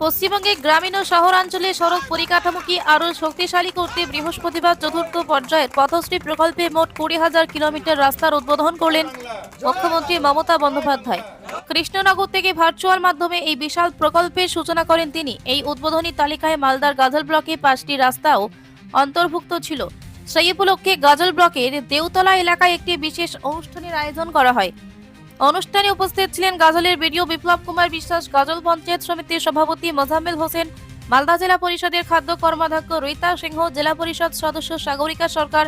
পশ্চিমবঙ্গে গ্রামীণ ও শহরাঞ্চলে সড়ক পরিকাঠামোকে আরও শক্তিশালী করতে বৃহস্পতিবার চতুর্থ পর্যায়ের পথশ্রী প্রকল্পে মোট কুড়ি হাজার কিলোমিটার রাস্তার উদ্বোধন করলেন মুখ্যমন্ত্রী মমতা বন্দ্যোপাধ্যায়। কৃষ্ণনগর থেকে ভার্চুয়াল মাধ্যমে এই বিশাল প্রকল্পের সূচনা করেন তিনি। এই উদ্বোধনী তালিকায় মালদার গাজল ব্লকে পাঁচটি রাস্তাও অন্তর্ভুক্ত ছিল। সেই উপলক্ষে গাজল ব্লকের দেউতলা এলাকায় একটি বিশেষ অনুষ্ঠানের আয়োজন করা হয়। অনুষ্ঠানে উপস্থিত ছিলেন গাজলের বিডিও বিপ্লব কুমার বিশ্বাস, গাজল পঞ্চায়েত সমিতির সভাপতি মোজাম্মেল হোসেন, মালদা জেলা পরিষদের খাদ্য কর্মাধ্যক্ষ রীতা সিংহ, জেলা পরিষদ সদস্য সাগরিকা সরকার,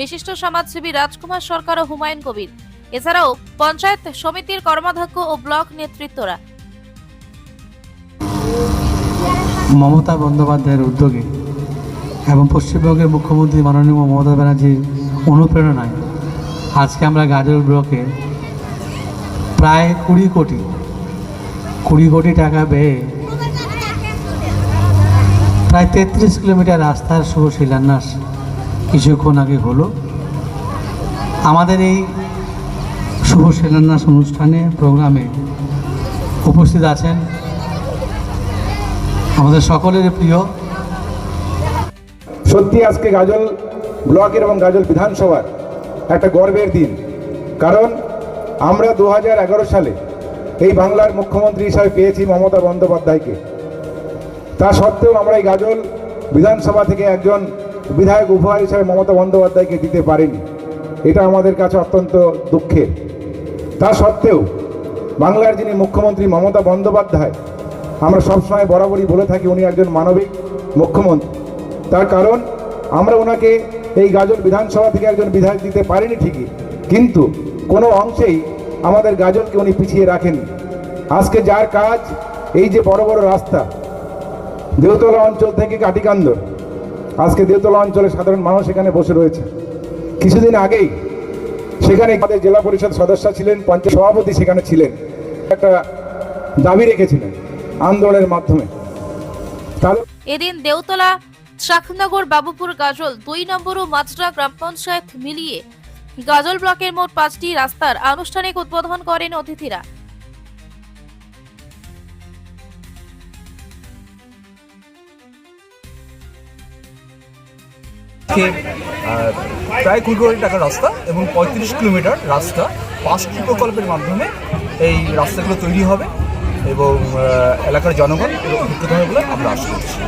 বিশিষ্ট সমাজসেবী রাজকুমার সরকার ও হুমায়ুন কবির। এছাড়াও পঞ্চায়েত সমিতির কর্মাধ্যক্ষ ও ব্লক নেতৃত্বরা। মমতা বন্দ্যোপাধ্যায়ের উদ্যোগে এবং পশ্চিমবঙ্গের মুখ্যমন্ত্রী মাননীয় মমতা ব্যানার্জির অনুপ্রেরণায় আজকে আমরা গাজল ব্লকে প্রায় কুড়ি কোটি। কুড়ি কোটি টাকা ব্যয়ে প্রায় তেত্রিশ কিলোমিটার রাস্তার শুভ শিলান্যাস কিছুক্ষণ আগে হলো। আমাদের এই শুভ শিলান্যাস অনুষ্ঠানে, প্রোগ্রামে উপস্থিত আছেন আমাদের সকলের প্রিয়। সত্যি আজকে গাজল ব্লকের এবং গাজল বিধানসভার একটা গর্বের দিন। কারণ আমরা দু হাজার এগারো সালে এই বাংলার মুখ্যমন্ত্রী হিসাবে পেয়েছি মমতা বন্দ্যোপাধ্যায়কে। তা সত্ত্বেও আমরা এই গাজল বিধানসভা থেকে একজন বিধায়ক উপহার হিসাবে মমতা বন্দ্যোপাধ্যায়কে দিতে পারিনি। এটা আমাদের কাছে অত্যন্ত দুঃখের। তা সত্ত্বেও বাংলার যিনি মুখ্যমন্ত্রী মমতা বন্দ্যোপাধ্যায়, আমরা সবসময় বরাবরই বলে থাকি উনি একজন মানবিক মুখ্যমন্ত্রী। তার কারণ, আমরা ওনাকে এই গাজল বিধানসভা থেকে একজন বিধায়ক দিতে পারিনি ঠিকই। কিন্তু কোনো অংশেই আমাদের গাজনকে উনি পিছিয়ে রাখেননি। আজকে যার কাজ, এই যে বড় বড় রাস্তা দেওতলা অঞ্চল থেকে কাটিকান্দর, আজকে দেওতলা অঞ্চলে সাধারণ মানুষ এখানে বসে রয়েছে। কিছুদিন আগেই সেখানে আমাদের জেলা পরিষদ সদস্য ছিলেন, পঞ্চায়েত সভাপতি সেখানে ছিলেন। একটা দাবি রেখেছিলেন আন্দোলনের মাধ্যমে। এদিন দেওতলা শাখনগর, বাবুপুর, গাজল, দুই নম্বর ও মাছরা গ্রাম পঞ্চায়েত মিলিয়ে গাজল ব্লকের মোট পাঁচটি রাস্তার আনুষ্ঠানিক উদ্বোধন করেন অতিথিরা। প্রায় কুড়ি কোটি টাকার রাস্তা এবং পঁয়ত্রিশ কিলোমিটার রাস্তা। পাঁচটি প্রকল্পের মাধ্যমে এই রাস্তাগুলো তৈরি হবে এবং এলাকার জনগণ উপকৃত হবে বলে আমরা আশা করছি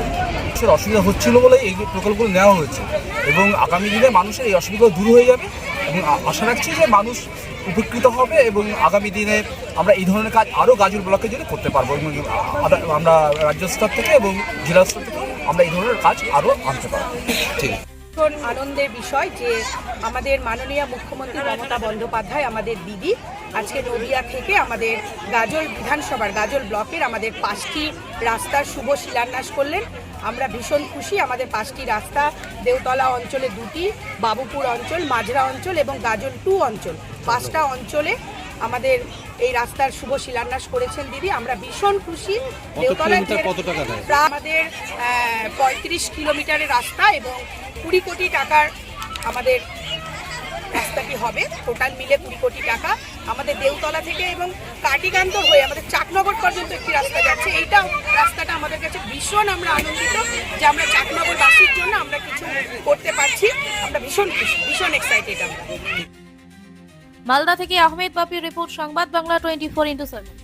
অসুবিধা হচ্ছিল বলে এই প্রকল্পগুলো নেওয়া হয়েছে এবং আগামী দিনে মানুষের এই অসুবিধা দূর হয়ে যাবে। এবং আশা রাখছি যে মানুষ উপকৃত হবে এবং আগামী দিনে আমরা এই ধরনের কাজ আরও গাজল ব্লকে জন্য করতে পারব এবং আমরা রাজ্য স্তর থেকে এবং জেলা স্তর থেকে আমরা এই ধরনের কাজ আরও আনতে পারব। ঠিক। আনন্দের বিষয় যে আমাদের মাননীয় মুখ্যমন্ত্রী মমতা বন্দ্যোপাধ্যায়, আমাদের দিদি, আজকে নদিয়া থেকে আমাদের গাজল বিধানসভার গাজল ব্লকের আমাদের পাঁচটি রাস্তার শুভ শিলান্যাস করলেন। আমরা ভীষণ খুশি। আমাদের পাঁচটি রাস্তা দেওতলা অঞ্চলে দুটি বাবুপুর অঞ্চল মাঝরা অঞ্চল এবং গাজল টু অঞ্চল। পাঁচটা অঞ্চলে আমাদের এই রাস্তার শুভ শিলান্যাস করেছেন দিদি। আমরা ভীষণ খুশি। দেওতলা আমাদের পঁয়ত্রিশ কিলোমিটারের রাস্তা এবং কুড়ি কোটি টাকার আমাদের রাস্তাটি হবে। টোটাল মিলে কুড়ি কোটি টাকা আমাদের দেউতলা থেকে এবং কাটিকান্তর হয়ে আমাদের চাকনগর পর্যন্ত একটি রাস্তা যাচ্ছে। এইটা রাস্তাটা আমাদের কাছে ভীষণ আমরা আনন্দিত যে আমরা চাকনগরবাসীর জন্য আমরা কিছু করতে পারছি। আমরা ভীষণ ভীষণ এক্সাইটেড আমরা। মালদা থেকে আহমেদ বাপির report, Sangbad Bangla twenty four into seven.